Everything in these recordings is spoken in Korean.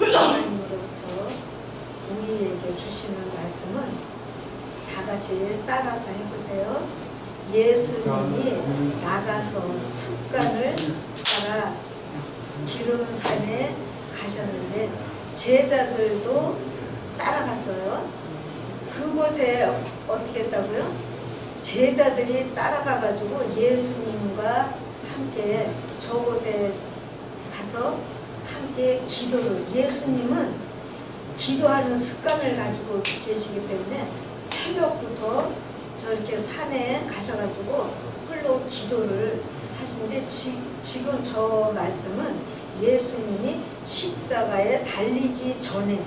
하나님으로부터 우리에게 주시는 말씀은 다 같이 따라서 해보세요. 예수님이 나가서 습관을 따라 기름 산에 가셨는데 제자들도 따라갔어요. 그곳에 어떻게 했다고요? 제자들이 따라가가지고 예수님과 함께 저곳에 가서 함께 기도를 예수님은 기도하는 습관을 가지고 계시기 때문에 새벽부터 저렇게 산에 가셔가지고 홀로 기도를 하시는데 지, 지금 저 말씀은 예수님이 십자가에 달리기 전에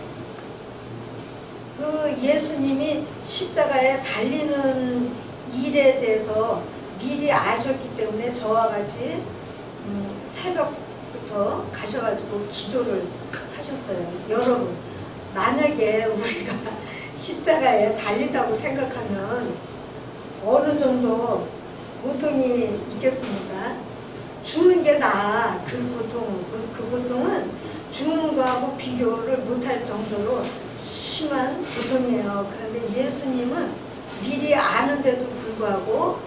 그 예수님이 십자가에 달리는 일에 대해서 미리 아셨기 때문에 저와 같이 음, 새벽 부터 가셔가지고 기도를 하셨어요. 여러분, 만약에 우리가 십자가에 달린다고 생각하면 어느 정도 고통이 있겠습니까? 죽는 게 나아. 그 고통, 그, 그 고통은 죽는 거하고 비교를 못할 정도로 심한 고통이에요. 그런데 예수님은 미리 아는데도 불구하고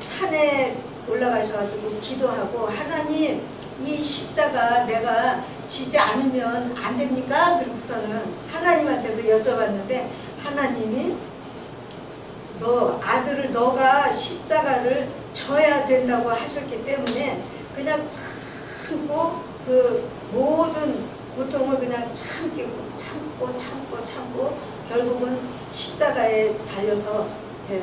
산에 올라가셔가지고 기도하고 하나님 이 십자가 내가 지지 않으면 안 됩니까? 그러고서는 하나님한테도 여쭤봤는데 하나님이 너 아들을 너가 십자가를 져야 된다고 하셨기 때문에 그냥 참고 그 모든 고통을 그냥 참기고 참고 참고 참고 결국은 십자가에 달려서 이제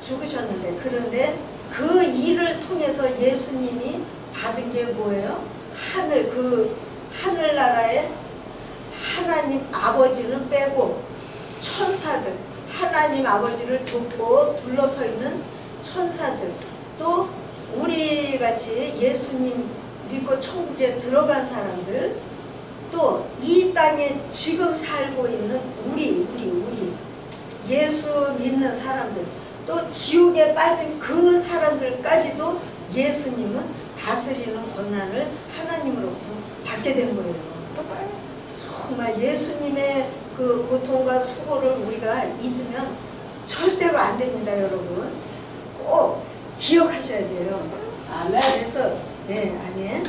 죽으셨는데 그런데 그 일을 통해서 예수님이 받은 게 뭐예요? 하늘 그 하늘나라에 하나님 아버지는 빼고 천사들 하나님 아버지를 돕고 둘러서 있는 천사들 또 우리 같이 예수님 믿고 천국에 들어간 사람들 또 이 땅에 지금 살고 있는 우리 우리 우리 예수 믿는 사람들 또 지옥에 빠진 그 사람들까지도 예수님은 다스리는 권한을 하나님으로부터 받게 된 거예요. 정말 예수님의 그 고통과 수고를 우리가 잊으면 절대로 안 됩니다, 여러분. 꼭 기억하셔야 돼요. 아멘. 그래서 네, 아멘.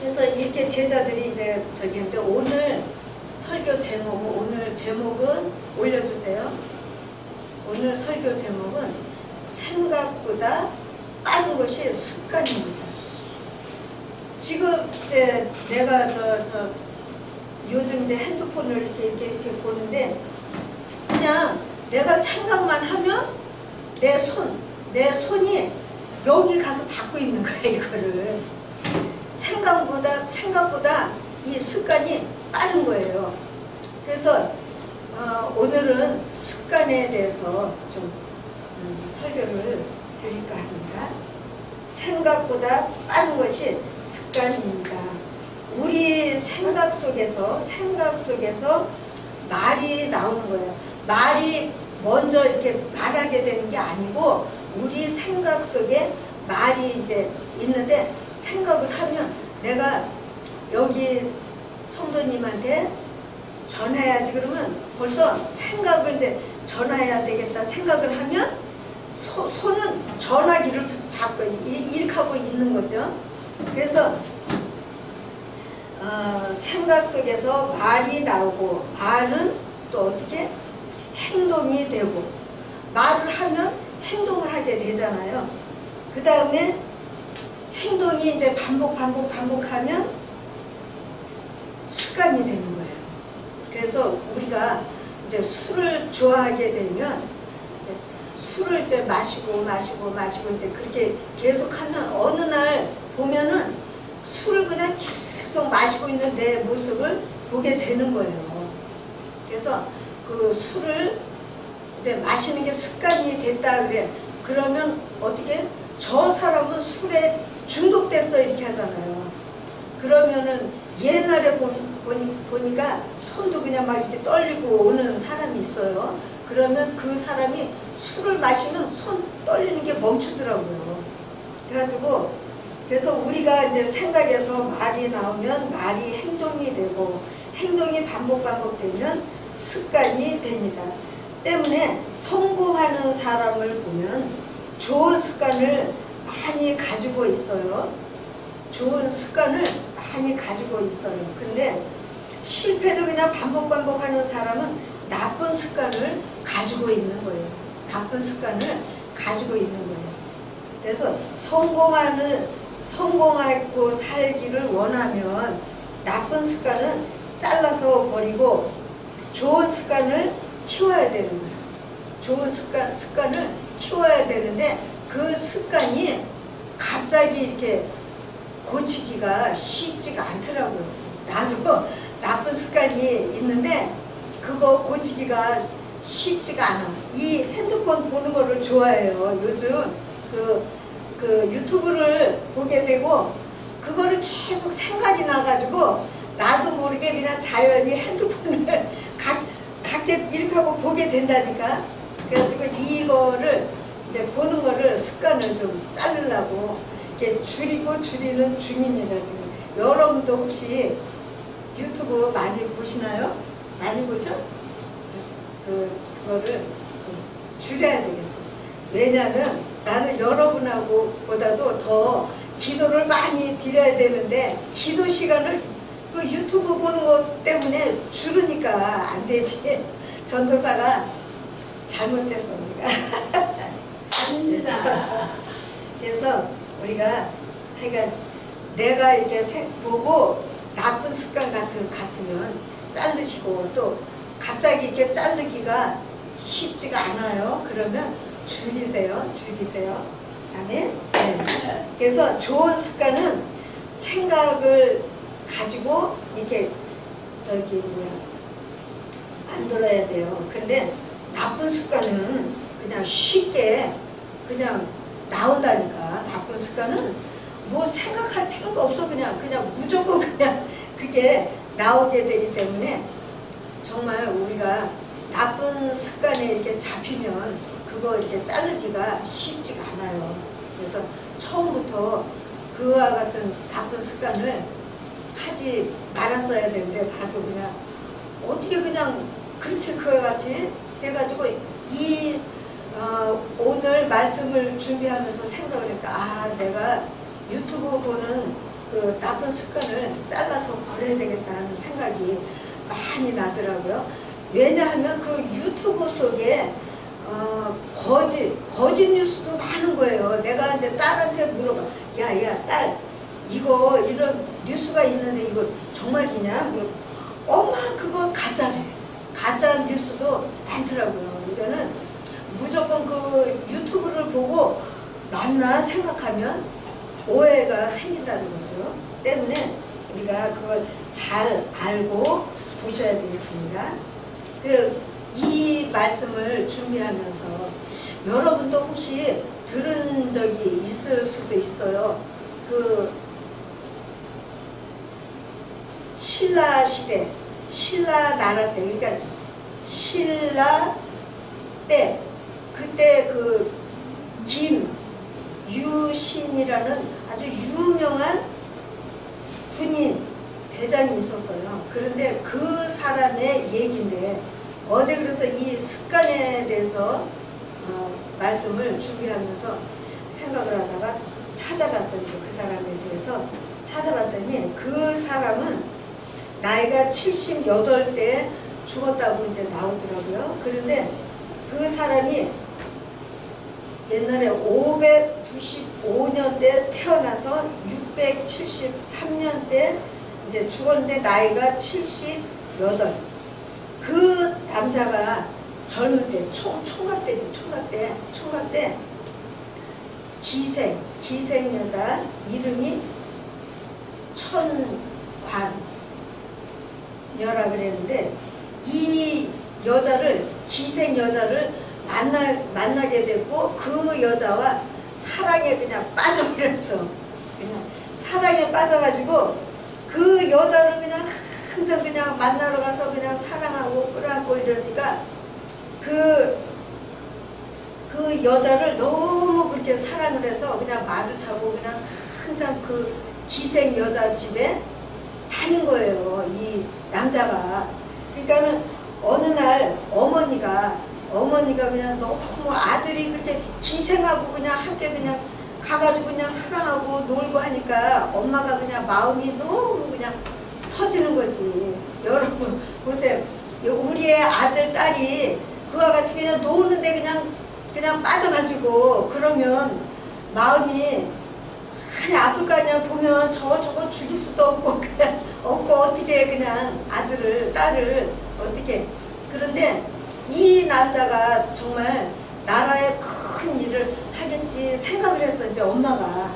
그래서 이렇게 제자들이 이제 저기 했는데 오늘 설교 제목은 오늘 제목은 올려주세요. 오늘 설교 제목은 생각보다 빠른 것이 습관입니다. 지금 이제 내가 저, 저 요즘 이제 핸드폰을 이렇게, 이렇게, 보는데 그냥 내가 생각만 하면 내 손, 내 손이 여기 가서 잡고 있는 거야, 이거를. 생각보다, 생각보다 이 습관이 빠른 거예요. 그래서 어, 오늘은 습관에 대해서 좀 음, 설교를 드릴까 합니다. 생각보다 빠른 것이 습관입니다. 우리 생각 속에서 생각 속에서 말이 나오는 거예요. 말이 먼저 이렇게 말하게 되는 게 아니고 우리 생각 속에 말이 이제 있는데 생각을 하면 내가 여기 성도님한테 전해야지 그러면 벌써 생각을 이제 전화해야 되겠다 생각을 하면 소, 손은 전화기를 잡고 이- 이렇게 하고 있는 거죠. 그래서 어, 생각 속에서 말이 나오고 말은 또 어떻게 행동이 되고 말을 하면 행동을 하게 되잖아요. 그 다음에 행동이 이제 반복 반복 반복하면 습관이 되는 거예요. 그래서 우리가 이제 술을 좋아하게 되면 술을 이제 마시고 마시고 마시고 이제 그렇게 계속 하면 어느 날 보면은 술을 그냥 계속 마시고 있는 내 모습을 보게 되는 거예요. 그래서 그 술을 이제 마시는 게 습관이 됐다 그래. 그러면 어떻게 저 사람은 술에 중독됐어 이렇게 하잖아요. 그러면은 옛날에 보, 보니, 보니까 손도 그냥 막 이렇게 떨리고 오는 사람이 있어요. 그러면 그 사람이 술을 마시면 손 떨리는 게 멈추더라고요. 그래가지고 그래서 우리가 이제 생각에서 말이 나오면 말이 행동이 되고 행동이 반복 반복되면 습관이 됩니다. 때문에 성공하는 사람을 보면 좋은 습관을 많이 가지고 있어요. 좋은 습관을 많이 가지고 있어요. 근데 실패를 그냥 반복 반복하는 사람은 나쁜 습관을 가지고 있는 거예요. 나쁜 습관을 가지고 있는 거예요. 그래서 성공하는 성공하고 살기를 원하면 나쁜 습관은 잘라서 버리고 좋은 습관을 키워야 되는 거예요. 좋은 습관 습관을 키워야 되는데 그 습관이 갑자기 이렇게 고치기가 쉽지가 않더라고요. 나도 나쁜 습관이 있는데 그거 고치기가 쉽지가 않아. 이 핸드폰 보는 거를 좋아해요. 요즘 그, 그 유튜브를 보게 되고 그거를 계속 생각이 나가지고 나도 모르게 그냥 자연히 핸드폰을 가, 갖게 이렇게 하고 보게 된다니까. 그래가지고 이거를 이제 보는 거를 습관을 좀 자르려고 이렇게 줄이고 줄이는 중입니다 지금. 여러분도 혹시 유튜브 많이 보시나요? 많이 보셔? 그 그거를 좀 줄여야 되겠어요. 왜냐하면 나는 여러분하고 보다도 더 기도를 많이 드려야 되는데 기도 시간을 그 유튜브 보는 것 때문에 줄으니까 안 되지. 전도사가 잘못됐어 우리가. 아닙니다. 그래서 우리가 하여간 내가 이렇게 생- 보고 나쁜 습관 같은 같으면 자르시고 또 갑자기 이렇게 자르기가 쉽지가 않아요. 그러면 줄이세요, 줄이세요. 아멘. 네. 그래서 좋은 습관은 생각을 가지고 이렇게 저기 뭐야 만들어야 돼요. 근데 나쁜 습관은 그냥 쉽게 그냥 나온다니까. 나쁜 습관은 뭐 생각할 필요가 없어 그냥 그냥 무조건 그냥 그게 나오게 되기 때문에 정말 우리가 나쁜 습관에 이렇게 잡히면 그거 이렇게 자르기가 쉽지가 않아요. 그래서 처음부터 그와 같은 나쁜 습관을 하지 말았어야 되는데 나도 그냥 어떻게 그냥 그렇게 그와 같이 돼가지고 이 어, 오늘 말씀을 준비하면서 생각을 했다. 아 내가 유튜브 보는 그 나쁜 습관을 잘라서 버려야 되겠다는 생각이 많이 나더라고요. 왜냐하면 그 유튜브 속에 어, 거짓, 거짓 뉴스도 많은 거예요. 내가 이제 딸한테 물어봐. 야, 야, 딸, 이거, 이런 뉴스가 있는데 이거 정말이냐? 엄마, 그거 가짜래. 가짜 뉴스도 많더라고요. 이거는 무조건 그 유튜브를 보고 맞나 생각하면 오해가 생긴다는 거죠. 때문에 우리가 그걸 잘 알고 보셔야 되겠습니다. 그 이 말씀을 준비하면서 여러분도 혹시 들은 적이 있을 수도 있어요. 그 신라 시대, 신라 나라 때, 그러니까 신라 때 그때 그 김유신이라는 아주 유명한 군인 대장이 있었어요. 그런데 그 사람의 얘기인데 어제 그래서 이 습관에 대해서 어, 말씀을 준비하면서 생각을 하다가 찾아봤어요. 그 사람에 대해서 찾아봤더니 그 사람은 나이가 78대 죽었다고 이제 나오더라고요. 그런데 그 사람이 옛날에 595년대 태어나서 673년대 이제 죽었는데 나이가 78. 그 남자가 젊을 때, 총, 총각 때지, 총각 때, 총각 때 기생, 기생 여자 이름이 천관 여라 그랬는데 이 여자를 기생 여자를 만나 만나게 됐고 그 여자와 사랑에 그냥 빠져버렸어. 그냥 사랑에 빠져가지고 그 여자를 그냥 항상 그냥 만나러 가서 그냥 사랑하고 끌어안고 이러니까 그, 그 여자를 너무 그렇게 사랑을 해서 그냥 말을 타고 그냥 항상 그 기생 여자 집에 다닌 거예요. 이 남자가. 그러니까는 어느 날 어머니가 어머니가 그냥 너무 아들이 그렇게 기생하고 그냥 함께 그냥 가가지고 그냥 사랑하고 놀고 하니까 엄마가 그냥 마음이 너무 그냥 터지는 거지. 여러분 보세요. 우리의 아들 딸이 그와 같이 그냥 노는데 그냥 그냥 빠져가지고 그러면 마음이 많이 아플 거 아니야 보면 저거 저거 죽일 수도 없고 그냥 없고 어떻게 그냥 아들을 딸을 어떻게 그런데 이 남자가 정말 나라에 큰 일을 하겠지 생각을 했어 이제 엄마가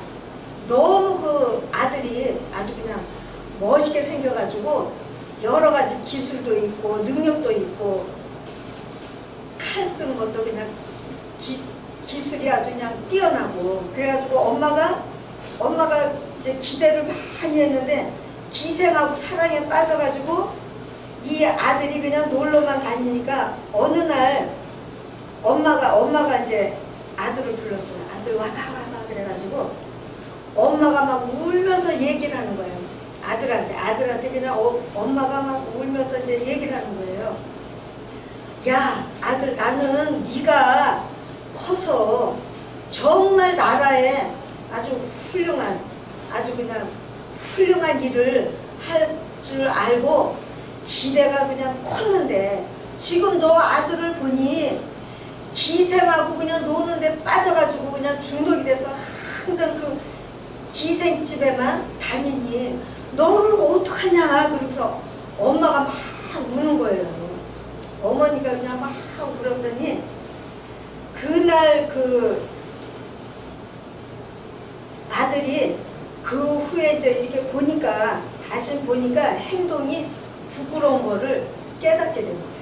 너무 그 아들이 아주 그냥 멋있게 생겨가지고 여러 가지 기술도 있고 능력도 있고 칼 쓰는 것도 그냥 기, 기술이 아주 그냥 뛰어나고 그래가지고 엄마가 엄마가 이제 기대를 많이 했는데 기생하고 사랑에 빠져가지고 이 아들이 그냥 놀러만 다니니까 어느 날 엄마가 엄마가 이제 아들을 불렀어요. 아들 와봐 와봐 그래가지고 엄마가 막 울면서 얘기를 하는 거예요. 아들한테 아들한테 그냥 어, 엄마가 막 울면서 이제 얘기를 하는 거예요. 야 아들 나는 네가 커서 정말 나라에 아주 훌륭한 아주 그냥 훌륭한 일을 할 줄 알고 기대가 그냥 컸는데 지금 너 아들을 보니 기생하고 그냥 노는데 빠져가지고 그냥 중독이 돼서 항상 그 기생집에만 다니니 너를 어떡하냐 그러면서 엄마가 막 우는 거예요. 어머니가 그냥 막 울었더니 그날 그 아들이 그 후에 이제 이렇게 보니까 다시 보니까 행동이 부끄러운 거를 깨닫게 된 거예요.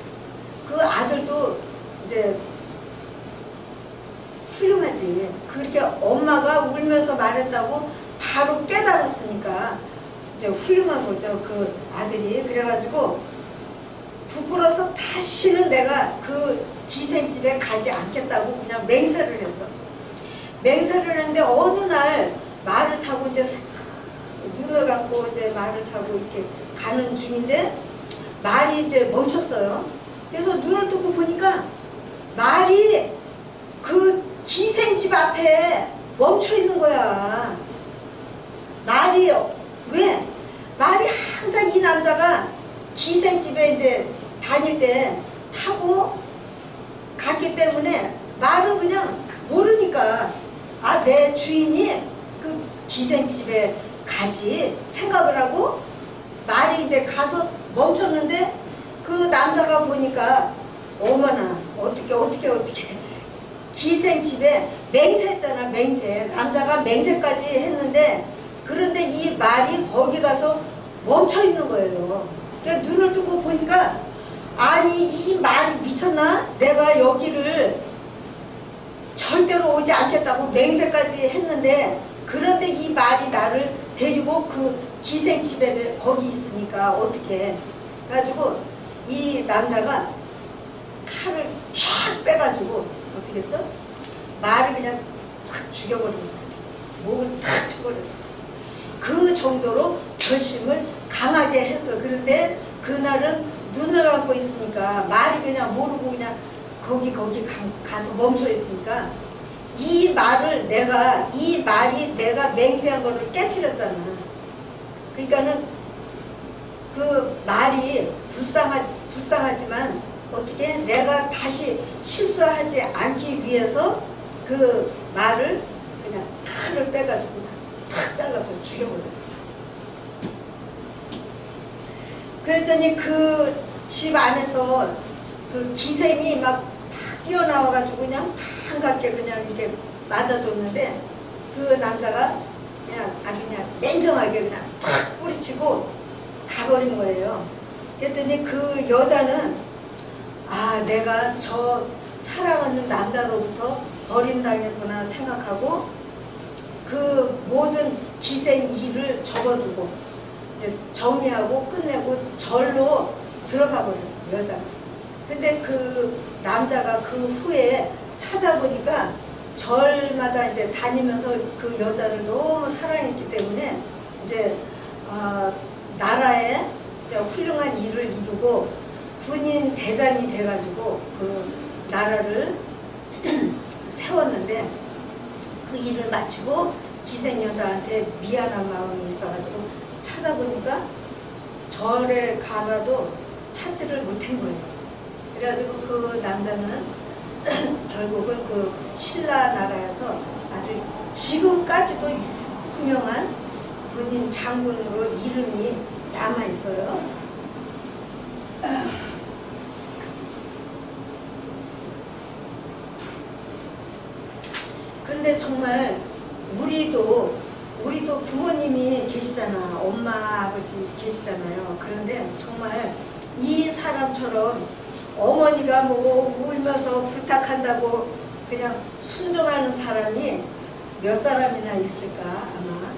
그 아들도 이제 훌륭하지. 그렇게 엄마가 울면서 말했다고 바로 깨달았으니까 이제 훌륭한 거죠. 그 아들이. 그래가지고 부끄러워서 다시는 내가 그 기생집에 가지 않겠다고 그냥 맹세를 했어. 맹세를 했는데 어느 날 말을 타고 이제 눈을 감고 이제 말을 타고 이렇게 가는 중인데 말이 이제 멈췄어요. 그래서 눈을 뜨고 보니까 말이 그 기생집 앞에 멈춰 있는 거야. 말이 왜? 말이 항상 이 남자가 기생집에 이제 다닐 때 타고 갔기 때문에 말은 그냥 모르니까 아 내 주인이 그 기생집에 가지 생각을 하고 말이 이제 가서 멈췄는데 그 남자가 보니까 어머나 어떻게 어떻게 어떻게 기생집에 맹세했잖아 맹세. 남자가 맹세까지 했는데 그런데 이 말이 거기 가서 멈춰 있는 거예요. 그러니까 눈을 뜨고 보니까 아니 이 말이 미쳤나? 내가 여기를 절대로 오지 않겠다고 맹세까지 했는데 그런데 이 말이 나를 데리고 그 기생집에 거기 있으니까 어떻게 가지고 이 남자가 칼을 촥 빼가지고 어떻게 했어? 말을 그냥 탁 죽여버린 거야. 목을 탁 쳐버렸어. 그 정도로 결심을 강하게 했어. 그런데 그날은 눈을 감고 있으니까 말이 그냥 모르고 그냥 거기 거기 가, 가서 멈춰 있으니까 이 말을 내가 이 말이 내가 맹세한 거를 깨뜨렸잖아. 그러니까는 그 말이 불쌍하, 불쌍하지만 어떻게 내가 다시 실수하지 않기 위해서 그 말을 그냥 칼을 빼가지고 탁 잘라서 죽여버렸어. 그랬더니 그 집 안에서 그 기생이 막 뛰어나와가지고 그냥 반갑게 그냥 이렇게 맞아줬는데 그 남자가 그냥 아주 그냥 냉정하게 그냥 탁 뿌리치고 가버린 거예요. 그랬더니 그 여자는 아 내가 저 사랑하는 남자로부터 버림당했구나 생각하고 그 모든 기생 일을 접어두고 이제 정리하고 끝내고 절로 들어가 버렸어 여자가. 근데 그 남자가 그 후에 찾아보니까 절마다 이제 다니면서 그 여자를 너무 사랑했기 때문에 이제 어, 나라에 이제 훌륭한 일을 이루고 군인 대장이 돼가지고 그 나라를 세웠는데 그 일을 마치고 기생 여자한테 미안한 마음이 있어가지고 찾아보니까 절에 가봐도 찾지를 못한 거예요. 그래가지고 그 남자는 결국은 그 신라 나라에서 아주 지금까지도 유명한 군인 장군으로 이름이 남아 있어요. 근데 정말 우리도 우리도 부모님이 계시잖아. 엄마, 아버지 계시잖아요. 그런데 정말 이 사람처럼 어머니가 뭐 울면서 부탁한다고 그냥 순종하는 사람이 몇 사람이나 있을까 아마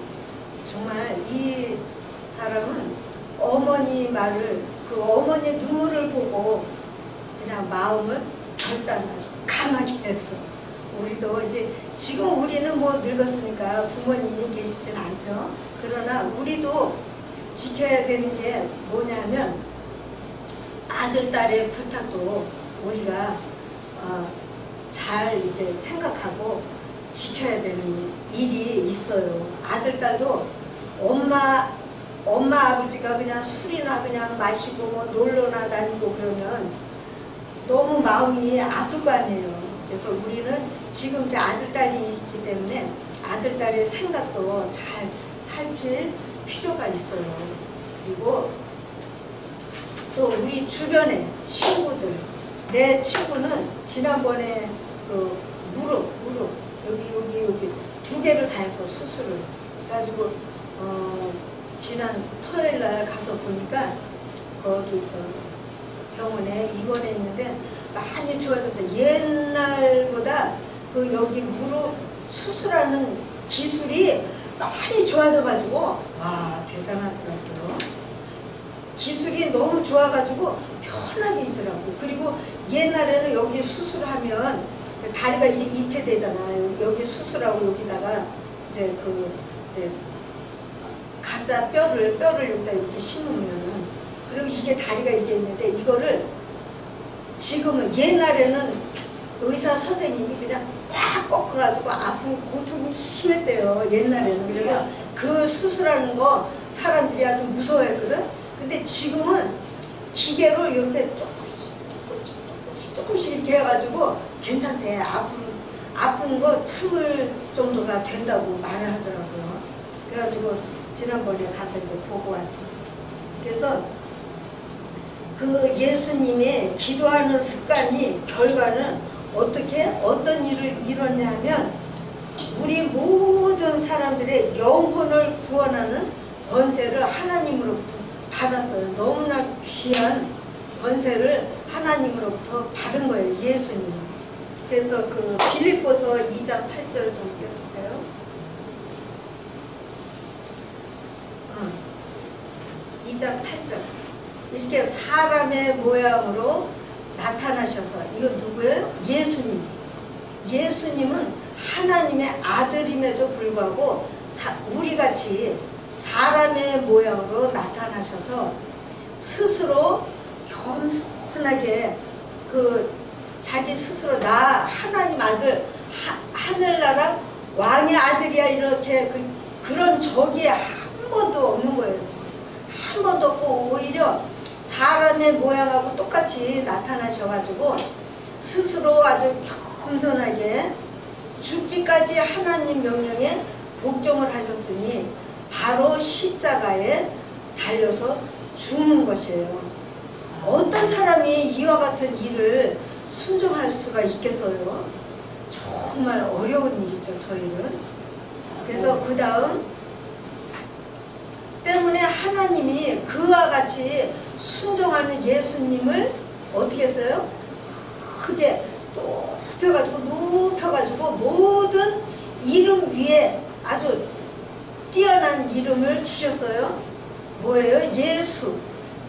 정말 이 사람은 어머니 말을 그 어머니의 눈물을 보고 그냥 마음을 결단하고 강하게 해서 우리도 이제 지금 우리는 뭐 늙었으니까 부모님이 계시진 않죠. 그러나 우리도 지켜야 되는 게 뭐냐면 아들, 딸의 부탁도 우리가 어, 잘 이렇게 생각하고 지켜야 되는 일이 있어요. 아들, 딸도 엄마, 엄마, 아버지가 그냥 술이나 그냥 마시고 뭐 놀러나 다니고 그러면 너무 마음이 아플 거 아니에요. 그래서 우리는 지금 이제 아들, 딸이 있기 때문에 아들, 딸의 생각도 잘 살필 필요가 있어요. 그리고 또 우리 주변에 친구들 내 친구는 지난번에 그 무릎 무릎 여기 여기 여기 두 개를 다 해서 수술을 가지고 어 지난 토요일 날 가서 보니까 거기 저 병원에 입원했는데 많이 좋아졌다 옛날보다 그 여기 무릎 수술하는 기술이 많이 좋아져가지고 와 대단하더라고요. 기술이 너무 좋아가지고 편하게 있더라고. 그리고 옛날에는 여기 수술하면 다리가 이- 이렇게 되잖아요. 여기 수술하고 여기다가 이제 그 이제 가짜 뼈를 뼈를 여기다 이렇게 심으면은 그럼 이게 다리가 이렇게 있는데 이거를 지금은 옛날에는 의사 선생님이 그냥 확 꺾어가지고 아픈 고통이 심했대요. 옛날에는 그래서 그 수술하는 거 사람들이 아주 무서워했거든. 근데 지금은 기계로 이렇게 조금씩 조금씩 조금씩 조금씩 이렇게 해가지고 괜찮대. 아픈 아픈 거 참을 정도가 된다고 말을 하더라고요. 그래가지고 지난번에 가서 이제 보고 왔어. 그래서 그 예수님의 기도하는 습관이 결과는 어떻게 어떤 일을 이뤘냐면 우리 모든 사람들의 영혼을 구원하는 권세를 하나님으로부터 받았어요. 너무나 귀한 권세를 하나님으로부터 받은 거예요. 예수님은. 그래서 그 빌립보서 2장 8절 좀 띄워주세요. 어. 2장 8절. 이렇게 사람의 모양으로 나타나셔서 이거 누구예요? 예수님. 예수님은 하나님의 아들임에도 불구하고 사- 우리 같이 사람의 모양으로 나타나셔서 스스로 겸손하게 그 자기 스스로 나 하나님 아들 하, 하늘나라 왕의 아들이야 이렇게 그, 그런 적이 한 번도 없는 거예요. 한 번도 없고 오히려 사람의 모양하고 똑같이 나타나셔가지고 스스로 아주 겸손하게 죽기까지 하나님 명령에 복종을 하셨으니 바로 십자가에 달려서 죽는 것이에요. 어떤 사람이 이와 같은 일을 순종할 수가 있겠어요? 정말 어려운 일이죠, 저희는. 그래서 그 다음 때문에 하나님이 그와 같이 순종하는 예수님을 어떻게 했어요? 크게 높여가지고 높여가지고 모든 이름 위에 아주 뛰어난 이름을 주셨어요. 뭐예요? 예수.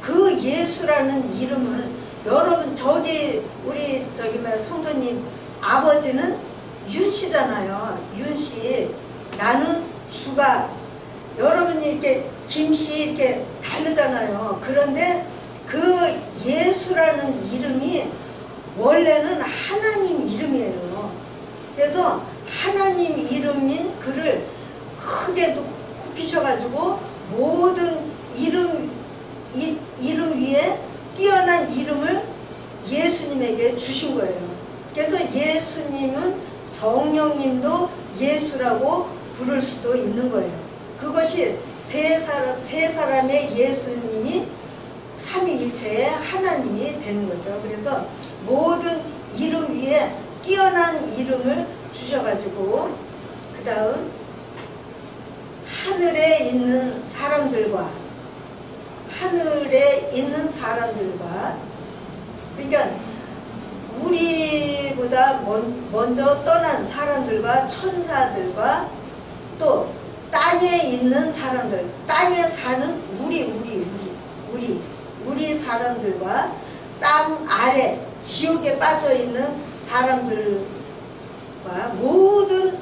그 예수라는 이름은 여러분 저기 우리 저기 뭐 성도님 아버지는 윤 씨잖아요. 윤 씨. 나는 주가 여러분이 이렇게 김씨 이렇게 다르잖아요. 그런데 그 예수라는 이름이 원래는 하나님 이름이에요. 그래서 하나님 이름인 그를 크게 높이셔가지고 모든 이름 이, 이름 위에 뛰어난 이름을 예수님에게 주신 거예요. 그래서 예수님은 성령님도 예수라고 부를 수도 있는 거예요. 그것이 세 사람 세 사람의 예수님이 삼위일체의 하나님이 되는 거죠. 그래서 모든 이름 위에 뛰어난 이름을 주셔가지고 그 다음 하늘에 있는 사람들과 하늘에 있는 사람들과 그러니까 우리보다 먼, 먼저 떠난 사람들과 천사들과 또 땅에 있는 사람들 땅에 사는 우리 우리 우리 우리 우리 사람들과 땅 아래 지옥에 빠져 있는 사람들과 모든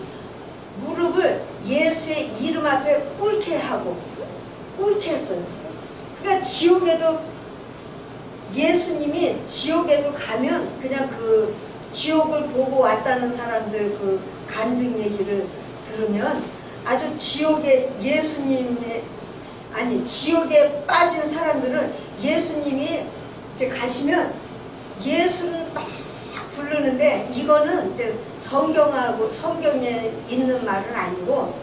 무릎을 예수의 이름 앞에 꿇게 하고 꿇게 했어요. 그러니까 지옥에도 예수님이 지옥에도 가면 그냥 그 지옥을 보고 왔다는 사람들 그 간증 얘기를 들으면 아주 지옥에 예수님의 아니 지옥에 빠진 사람들은 예수님이 이제 가시면 예수를 막 부르는데 이거는 이제 성경하고 성경에 있는 말은 아니고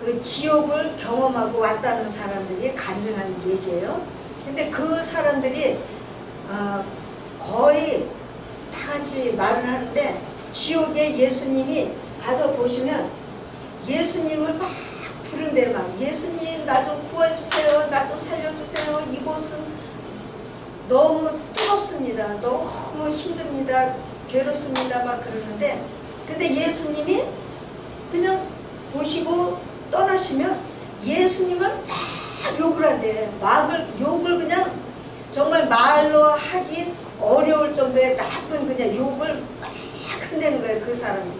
그 지옥을 경험하고 왔다는 사람들이 간증하는 얘기예요. 근데 그 사람들이 어, 거의 다 같이 말을 하는데 지옥에 예수님이 가서 보시면 예수님을 막 부른대 막 예수님 나 좀 구해주세요 나 좀 살려주세요. 이곳은 너무 뜨겁습니다. 너무 힘듭니다. 괴롭습니다. 막 그러는데 근데 예수님이 그냥 보시고 떠나시면 예수님을 막 욕을 한대. 막을 욕을 그냥 정말 말로 하기 어려울 정도의 나쁜 그냥 욕을 막 한다는 거예요 그 사람이.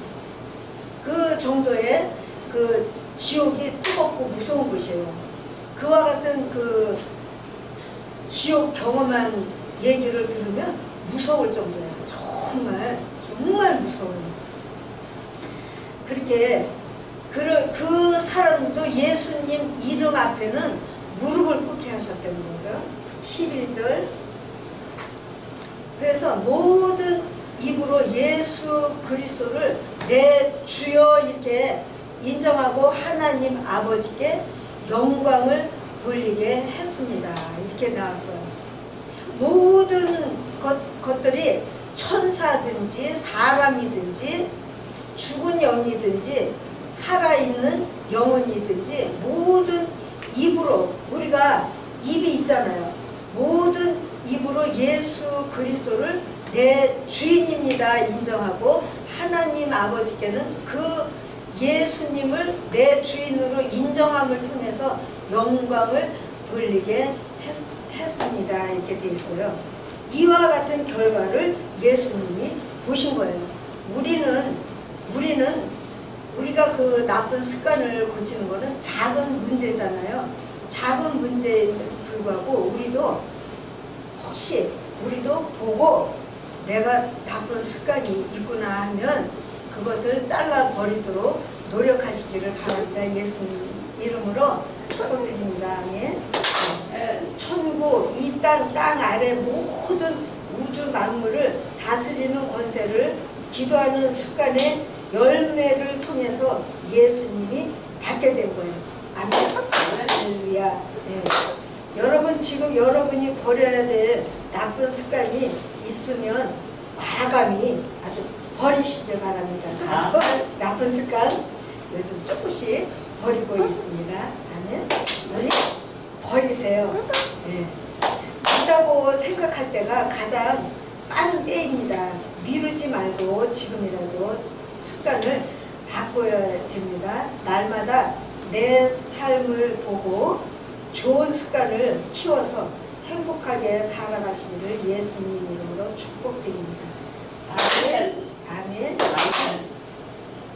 그 정도의 그 지옥이 뜨겁고 무서운 곳이에요. 그와 같은 그 지옥 경험한 얘기를 들으면 무서울 정도예요. 정말 정말 무서워요. 그렇게 그, 그 사람도 예수님 이름 앞에는 무릎을 꿇게 하셨다는 거죠. 11절. 그래서 모든 입으로 예수 그리스도를 내 주여 이렇게 인정하고 하나님 아버지께 영광을 돌리게 했습니다. 이렇게 나왔어요. 모든 것, 것들이 천사든지 사람이든지 죽은 영이든지 살아있는 영혼이든지 모든 입으로 우리가 입이 있잖아요. 모든 입으로 예수 그리스도를 내 주인입니다 인정하고 하나님 아버지께는 그 예수님을 내 주인으로 인정함을 통해서 영광을 돌리게 했, 습니다 이렇게 돼 있어요. 이와 같은 결과를 예수님이 보신 거예요. 우리는 우리는 우리가 그 나쁜 습관을 고치는 거는 작은 문제잖아요. 작은 문제에도 불구하고 우리도 혹시 우리도 보고 내가 나쁜 습관이 있구나 하면 그것을 잘라 버리도록 노력하시기를 바랍니다. 예수님 이름으로 축복드립니다. 아멘. 에, 천국 이 땅 땅 아래 모든 우주 만물을 다스리는 권세를 기도하는 습관의 열매를 통해서 예수님이 받게 된 거예요. 아멘. 할렐루야. 네. 여러분 지금 여러분이 버려야 될 나쁜 습관이 있으면 과감히 아주 버리시길 바랍니다. 나쁜, 나쁜 습관 요즘 조금씩 버리고 있습니다. 아멘. 우리 버리세요. 예. 있다고 생각할 때가 가장 빠른 때입니다. 미루지 말고 지금이라도 습관을 바꿔야 됩니다. 날마다 내 삶을 보고 좋은 습관을 키워서 행복하게 살아가시기를 예수님 이름으로 축복드립니다. 아멘. 아멘. 아멘.